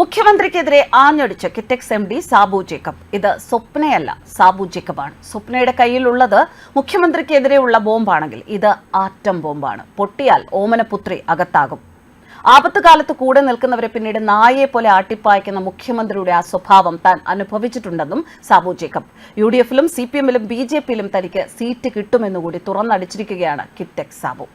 മുഖ്യമന്ത്രിക്കെതിരെ ആഞ്ഞടിച്ച Kitex M D Sabu Jacob. ഇത് സ്വപ്നയല്ല സാബു ജേക്കബാണ്. സ്വപ്നയുടെ കയ്യിലുള്ളത് മുഖ്യമന്ത്രിക്കെതിരെയുള്ള ബോംബാണെങ്കിൽ ഇത് ആറ്റം ബോംബാണ്. പൊട്ടിയാൽ ഓമനപുത്രി അകത്താകും. ആപത്ത് കാലത്ത് കൂടെ നിൽക്കുന്നവരെ പിന്നീട് നായയെ പോലെ ആട്ടിപ്പായ്ക്കുന്ന മുഖ്യമന്ത്രിയുടെ ആ സ്വഭാവം താൻ അനുഭവിച്ചിട്ടുണ്ടെന്നും സാബു ജേക്കബ്. യു ഡി എഫിലും സി പി എമ്മിലും ബി ജെ പിയിലും തനിക്ക് സീറ്റ് കിട്ടുമെന്നുകൂടി തുറന്നടിച്ചിരിക്കുകയാണ് കിറ്റക്സ് സാബു.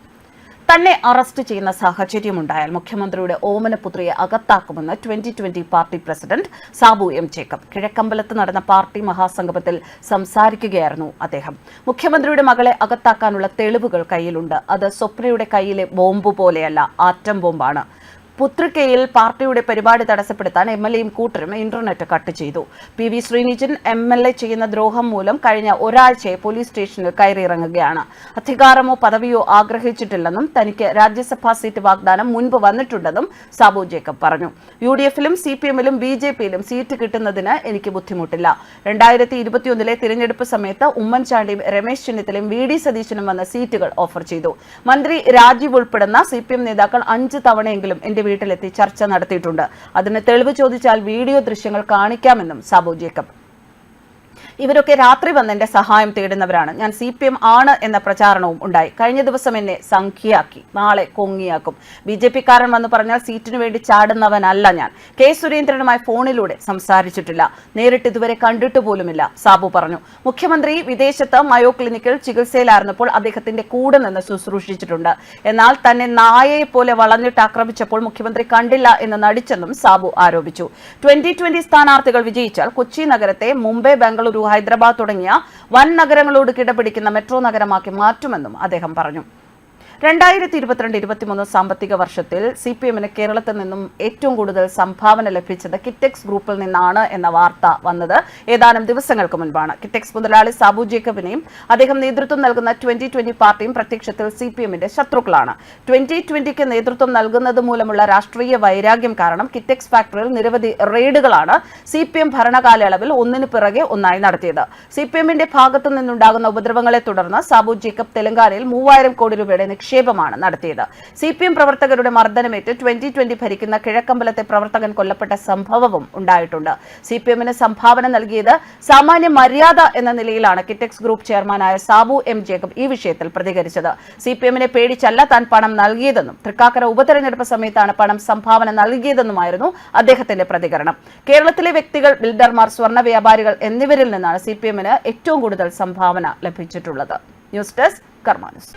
തന്നെ അറസ്റ്റ് ചെയ്യുന്ന സാഹചര്യമുണ്ടായാൽ മുഖ്യമന്ത്രിയുടെ ഓമനപുത്രിയെ അകത്താക്കുമെന്ന് twenty twenty party president Sabu M Jacob. കിഴക്കമ്പലത്ത് നടന്ന പാർട്ടി മഹാസംഗമത്തിൽ സംസാരിക്കുകയായിരുന്നു അദ്ദേഹം. മുഖ്യമന്ത്രിയുടെ മകളെ അകത്താക്കാനുള്ള തെളിവുകൾ കയ്യിലുണ്ട്. അത് സ്വപ്നയുടെ കയ്യിലെ ബോംബ് പോലെയല്ല ആറ്റം ബോംബാണ്. പുത്രിക്കയിൽ പാർട്ടിയുടെ പരിപാടി തടസ്സപ്പെടുത്താൻ എം എൽ എയും കൂട്ടരും ഇന്റർനെറ്റ് കട്ട് ചെയ്തു. P V Srinijan M L A ചെയ്യുന്ന ദ്രോഹം മൂലം കഴിഞ്ഞ ഒരാഴ്ചയെ പോലീസ് സ്റ്റേഷനിൽ കയറിയിറങ്ങുകയാണ്. അധികാരമോ പദവിയോ ആഗ്രഹിച്ചിട്ടില്ലെന്നും തനിക്ക് രാജ്യസഭാ സീറ്റ് വാഗ്ദാനം മുൻപ് വന്നിട്ടുണ്ടെന്നും സാബു ജേക്കബ് പറഞ്ഞു. യു ഡി എഫിലും സി പി എമ്മിലും ബി ജെ പിയിലും സീറ്റ് കിട്ടുന്നതിന് എനിക്ക് ബുദ്ധിമുട്ടില്ല. രണ്ടായിരത്തി ഇരുപത്തിയൊന്നിലെ തിരഞ്ഞെടുപ്പ് സമയത്ത് ഉമ്മൻചാണ്ടിയും രമേശ് ചെന്നിത്തലയും വി ഡി സതീശനും വന്ന സീറ്റുകൾ ഓഫർ ചെയ്തു. മന്ത്രി രാജീവ് ഉൾപ്പെടുന്ന സി പി എം നേതാക്കൾ അഞ്ച് തവണയെങ്കിലും എന്റെ വീട്ടിലെത്തി ചർച്ച നടത്തിയിട്ടുണ്ട്. അതിന് തെളിവ് ചോദിച്ചാൽ വീഡിയോ ദൃശ്യങ്ങൾ കാണിക്കാമെന്നും സാബു ജേക്കബ്. ഇവരൊക്കെ രാത്രി വന്ന് എന്റെ സഹായം തേടുന്നവരാണ്. ഞാൻ സി പി എം ആണ് എന്ന പ്രചാരണവും ഉണ്ടായി. കഴിഞ്ഞ ദിവസം എന്നെ സംഖ്യയാക്കി. നാളെ കൊങ്ങിയാക്കും. ബി ജെ പിക്കാരൻ വന്ന് പറഞ്ഞാൽ സീറ്റിനു വേണ്ടി ചാടുന്നവനല്ല ഞാൻ. കെ സുരേന്ദ്രനുമായി ഫോണിലൂടെ സംസാരിച്ചിട്ടില്ല. നേരിട്ട് ഇതുവരെ കണ്ടിട്ട് പോലുമില്ല സാബു പറഞ്ഞു. മുഖ്യമന്ത്രി വിദേശത്ത് മയോ ക്ലിനിക്കിൽ ചികിത്സയിലായിരുന്നപ്പോൾ അദ്ദേഹത്തിന്റെ കൂടെ നിന്ന് ശുശ്രൂഷിച്ചിട്ടുണ്ട്. എന്നാൽ തന്നെ നായയെ പോലെ വളഞ്ഞിട്ട് ആക്രമിച്ചപ്പോൾ മുഖ്യമന്ത്രി കണ്ടില്ല എന്ന് നടിച്ചെന്നും സാബു ആരോപിച്ചു. ട്വന്റി ട്വന്റി സ്ഥാനാർത്ഥികൾ വിജയിച്ചാൽ കൊച്ചി നഗരത്തെ മുംബൈ ബംഗളൂരു ഹൈദരാബാദ് തുടങ്ങിയ വൻ നഗരങ്ങളോട് കിടപിടിക്കുന്ന മെട്രോ നഗരമാക്കി മാറ്റുമെന്നും അദ്ദേഹം പറഞ്ഞു രണ്ടായിരത്തി ഇരുപത്തിരണ്ട് ഇരുപത്തിമൂന്ന് സാമ്പത്തിക വർഷത്തിൽ സി പി എമ്മിന് കേരളത്തിൽ നിന്നും ഏറ്റവും കൂടുതൽ സംഭാവന ലഭിച്ചത് കിറ്റെക്സ് ഗ്രൂപ്പിൽ നിന്നാണ് എന്ന വാർത്ത വന്നത്. ഏതാനും ദിവസങ്ങൾക്ക് മുൻപാണ്. കിറ്റെക്സ് മുതലാളി സാബു ജേക്കബിനെയും അദ്ദേഹം നേതൃത്വം നൽകുന്ന ട്വന്റി ട്വന്റി പാർട്ടിയും പ്രത്യക്ഷത്തിൽ സി പി എമ്മിന്റെ ശത്രുക്കളാണ്. ട്വന്റി ട്വന്റിക്ക് നേതൃത്വം നൽകുന്നത് മൂലമുള്ള രാഷ്ട്രീയ വൈരാഗ്യം കാരണം കിറ്റെക്സ് ഫാക്ടറിയിൽ നിരവധി റെയ്ഡുകളാണ് സി പി എം ഭരണകാലയളവിൽ ഒന്നിനു പിറകെ ഒന്നായി നടത്തിയത്. സി പി എമ്മിന്റെ ഭാഗത്തു നിന്നുണ്ടാകുന്ന ഉപദ്രവങ്ങളെ തുടർന്ന് സാബു ജേക്കബ് തെലങ്കാനയിൽ മൂവായിരം കോടി രൂപയുടെ നിക്ഷേപമാണ് നടത്തിയത്. സി പി എം പ്രവർത്തകരുടെ മർദ്ദനമേറ്റ് ട്വന്റി ട്വന്റി ഭരിക്കുന്ന കിഴക്കമ്പലത്തെ പ്രവർത്തകൻ കൊല്ലപ്പെട്ട സംഭവവും ഉണ്ടായിട്ടുണ്ട്. സി പി എമ്മിന് സംഭാവന നൽകിയത് സാമാന്യ മര്യാദ എന്ന നിലയിലാണ് കിറ്റെക്സ് ഗ്രൂപ്പ് ചെയർമാനായ സാബു എം ജേക്കബ് ഈ വിഷയത്തിൽ പ്രതികരിച്ചത്. സി പി എമ്മിനെ പേടിച്ചല്ല താൻ പണം നൽകിയതെന്നും തൃക്കാക്കര ഉപതെരഞ്ഞെടുപ്പ് സമയത്താണ് പണം സംഭാവന നൽകിയതെന്നുമായിരുന്നു അദ്ദേഹത്തിന്റെ പ്രതികരണം. കേരളത്തിലെ വ്യക്തികൾ ബിൽഡർമാർ സ്വർണ വ്യാപാരികൾ എന്നിവരിൽ നിന്നാണ് സി പി എമ്മിന് ഏറ്റവും കൂടുതൽ സംഭാവന ലഭിച്ചിട്ടുള്ളത്. News desk കർമാനുസ്.